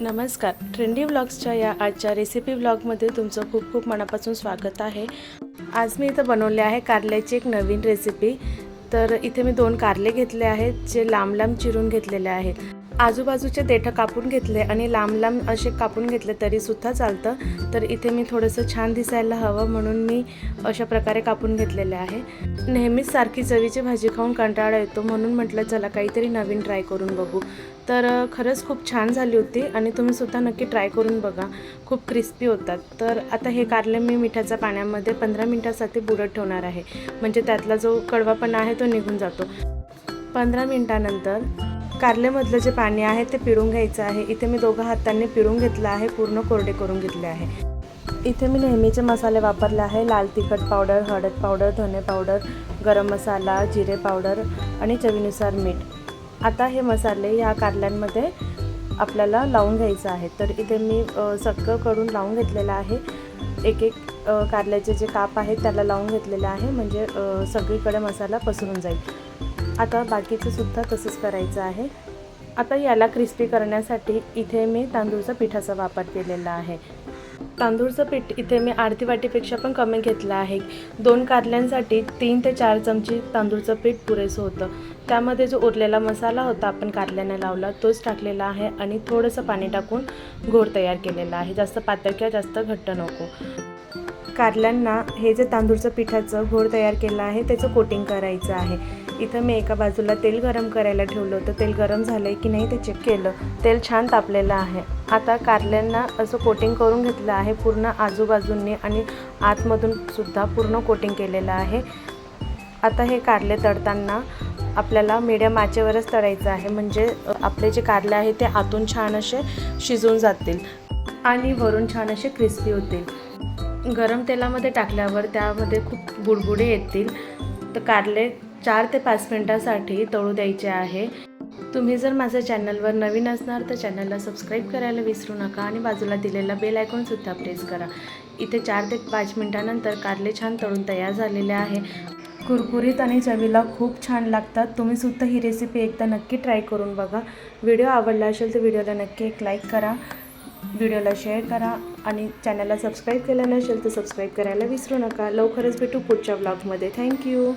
नमस्कार. ट्रेंडी ब्लॉग्सच्या या आजच्या रेसिपी ब्लॉगमध्ये तुमचं खूप खूप मनापासून स्वागत आहे. आज मी इथं बनवले आहे कारल्याची एक नवीन रेसिपी तर इथे मी दोन कारले घेतले आहेत जे लांब लांब चिरून घेतलेले आहेत. आजूबाजूचे देठं कापून घेतले आणि लांब लांब असे कापून घेतले तरीसुद्धा चालतं. तर इथे मी थोडंसं छान दिसायला हवं म्हणून मी अशा प्रकारे कापून घेतलेले आहे. नेहमीच सारखी चवीची भाजी खाऊन कंटाळा येतो म्हणून म्हटलं चला काहीतरी नवीन ट्राय करून बघू. तर खरंच खूप छान झाली होती आणि तुम्ही सुद्धा नक्की ट्राय करून बघा. खूप क्रिस्पी होतात. तर आता हे कारले मी मिठाच्या पाण्यामध्ये पंधरा मिनटासाठी बुडत ठेवणार आहे. म्हणजे त्यातला जो कडवापणा आहे तो निघून जातो. पंधरा मिनटानंतर कारलेमधलं जे पाणी आहे ते पिळून घ्यायचं आहे. इथे मी दोघं हातांनी पिळून घेतलं आहे पूर्ण कोरडे करून घेतले आहे. इथे मी नेहमीचे मसाले वापरले आहे लाल तिखट पावडर हळद पावडर धने पावडर गरम मसाला जिरे पावडर आणि चवीनुसार मीठ. आता हे मसाले या कारल्यांमध्ये आपल्याला लावून घ्यायचं आहे. तर इथे मी सगळं करून लावून घेतलेलं आहे. एक एक कारल्याचे जे काप आहे त्याला लावून घेतलेलं आहे. म्हणजे सगळीकडे मसाला पसरून जाईल. आता बाकीचं सुद्धा तसंच करायचं आहे. आता याला क्रिस्पी करण्यासाठी इथे मी तांदूळचा पिठाचा वापर केलेला आहे. तांदूळचं पीठ इथे मी अर्धी वाटीपेक्षा पण कमी घेतलं आहे. दोन कारल्यांसाठी तीन ते चार चमची तांदूळचं पीठ पुरेसं होतं. त्यामध्ये जो उरलेला मसाला होता आपण कारल्याने लावला तोच टाकलेला आहे आणि थोडंसं पाणी टाकून घोळ तयार केलेला आहे. जास्त पातळ किंवा जास्त घट्ट नको. कारल्यांना हे जे तांदूळचं पिठाचं घोळ तयार केलं आहे त्याचं कोटिंग करायचं आहे. इथं मी एका बाजूला तेल गरम करायला ठेवलं होतं. तेल गरम झालं आहे की नाही ते चेक केलं. तेल छान तापलेलं आहे. आता कारल्यांना असं कोटिंग करून घेतलं आहे पूर्ण आजूबाजूंनी आणि आतमधून सुद्धा पूर्ण कोटिंग केलेलं आहे. आता हे कारले तळताना आपल्याला मीडियम आचेवरच तळायचं आहे. म्हणजे आपले जे कारले आहे ते आतून छान असे शिजून जातील आणि वरून छान असे क्रिस्पी होतील. गरम तेलामध्ये टाकल्यावर त्यामध्ये खूप बुडबुडे येतील. तर कारले चार ते पाच मिनटासाठी तळू द्यायचे आहे. तुम्ही जर माझ्या चॅनलवर नवीन असणार तर चॅनलला सबस्क्राईब करायला विसरू नका आणि बाजूला दिलेला बेल आयकॉनसुद्धा प्रेस करा. इथे चार ते पाच मिनटानंतर कारले छान तळून तयार झालेले आहे. कुरकुरीत आणि चवीला खूप छान लागतात. तुम्ही सुद्धा ही रेसिपी एकदा नक्की ट्राय करून बघा. व्हिडिओ आवडला असेल तर व्हिडिओला नक्की एक लाईक करा. व्हिडिओला शेअर करा. आणि चॅनलला सबस्क्राईब केलं नसेल तर सबस्क्राईब करायला विसरू नका. लवकरच भेटू पुढच्या ब्लॉगमध्ये थँक्यू